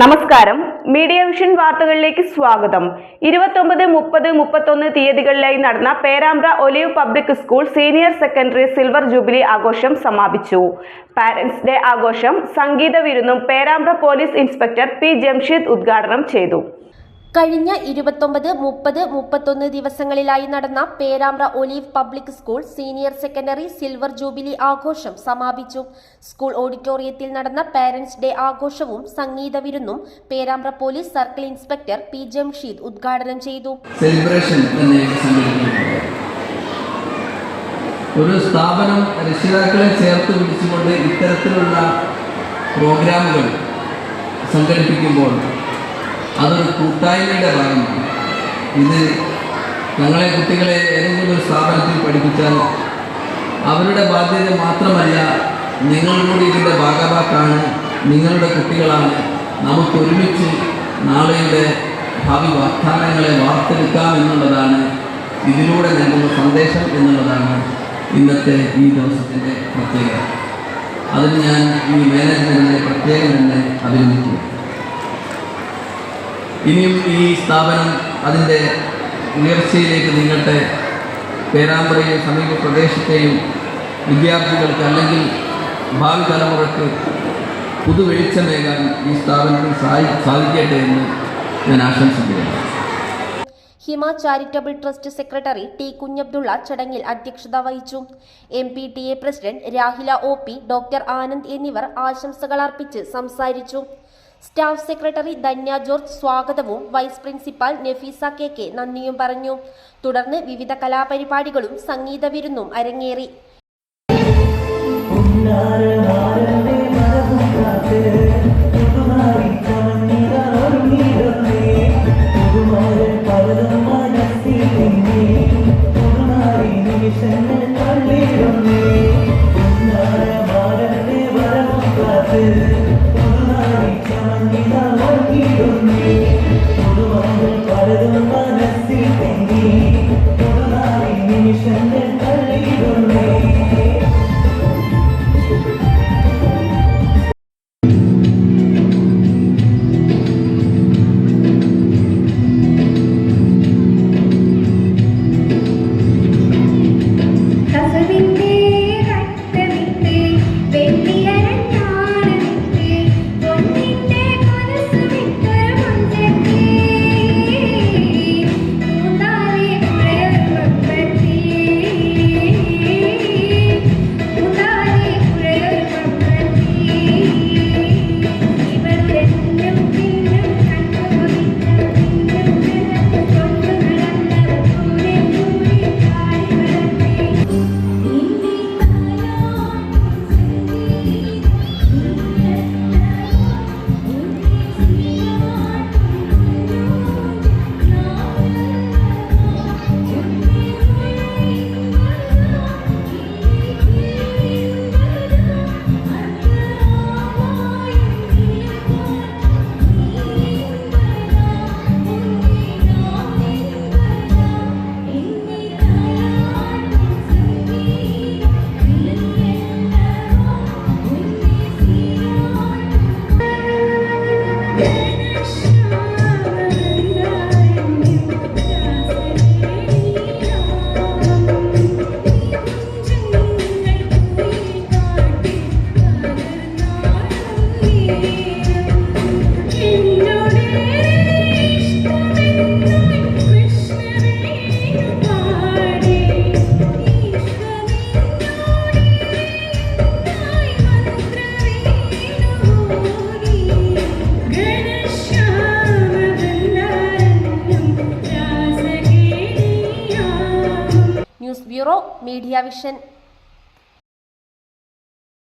നമസ്കാരം. Media vision വാർത്തകളിലേക്ക് സ്വാഗതം. ഇരുപത്തൊമ്പത് മുപ്പത് മുപ്പത്തൊന്ന് തീയതികളിലായി നടന്ന Perambra Olive public school senior secondary silver jubilee ആഘോഷം സമാപിച്ചു. പാരന്റ്സ് ഡേ ആഘോഷം സംഗീത വിരുന്നും Perambra police inspector P Jamsheed ഉദ്ഘാടനം ചെയ്തു. കഴിഞ്ഞ ഇരുപത്തൊമ്പത് മുപ്പത് മുപ്പത്തൊന്ന് ദിവസങ്ങളിലായി നടന്ന Perambra Olive public school senior secondary silver jubilee ആഘോഷം സമാപിച്ചു. സ്കൂൾ ഓഡിറ്റോറിയത്തിൽ നടന്ന പാരന്റ്സ് ഡേ ആഘോഷവും സംഗീത വിരുന്നും Perambra police circle inspector P Jamsheed ഉദ്ഘാടനം ചെയ്തു. ഒരു സ്ഥാപനം രക്ഷിതാക്കളെ ചേർത്ത് പിടിച്ചുകൊണ്ട് ഇത്തരത്തിലുള്ള പ്രോഗ്രാമുകൾ സംഘടിപ്പിക്കുമ്പോൾ അതൊരു കൂട്ടായ്മയുടെ ഭാഗമാണ്. ഇത് ഞങ്ങളെ കുട്ടികളെ ഏതെങ്കിലും ഒരു സ്ഥാപനത്തിൽ പഠിപ്പിച്ചാൽ അവരുടെ ബാധ്യത മാത്രമല്ല നിങ്ങൾ കൂടി ഇതിന്റെ ഭാഗമാക്കാണ് നിങ്ങളുടെ കുട്ടികളാണ്. നമുക്ക് ഒരുമിച്ച് നാളെയുടെ ഭാവി വാഗ്ദാനങ്ങളെ വാർത്തെടുക്കാം എന്നുള്ളതാണ് ഇതിലൂടെ നൽകുന്ന സന്ദേശം എന്നുള്ളതാണ് ഇന്നത്തെ ഈ ദിവസത്തിന്റെ പ്രത്യേകത. അതിന് ഞാൻ ഈ മാനേജ്മെന്റിനെ പ്രത്യേകം തന്നെ അഭിനന്ദിക്കുന്നു. ഇനിയും ഈ സ്ഥാപനം അതിന്റെ ഉയർച്ചയിലേക്ക് നീങ്ങട്ടെ. പേരാമ്പ്രയും സമീപ പ്രദേശത്തെയും വിദ്യാർത്ഥികൾക്ക് അല്ലെങ്കിൽ ഭാവി തലമുറയ്ക്ക് പുതുവെളിച്ചമേകാൻ ഈ സ്ഥാപനത്തിന് സാധി സാധിക്കട്ടെ എന്ന് ഞാൻ ആശംസിക്കുകയാണ് Hima charitable trust secretary T Kunhabdulla ചടങ്ങിൽ അധ്യക്ഷത വഹിച്ചു. M P T A president Rahila O P doctor Anand എന്നിവർ ആശംസകൾ അർപ്പിച്ച് സംസാരിച്ചു. സ്റ്റാഫ് സെക്രട്ടറി ധന്യ ജോർജ് സ്വാഗതവും vice principal Nafeesa K K നന്ദിയും പറഞ്ഞു തുടർന്ന് വിവിധ കലാപരിപാടികളും സംഗീത വിരുന്നും അരങ്ങേറി you send? Bureau media vision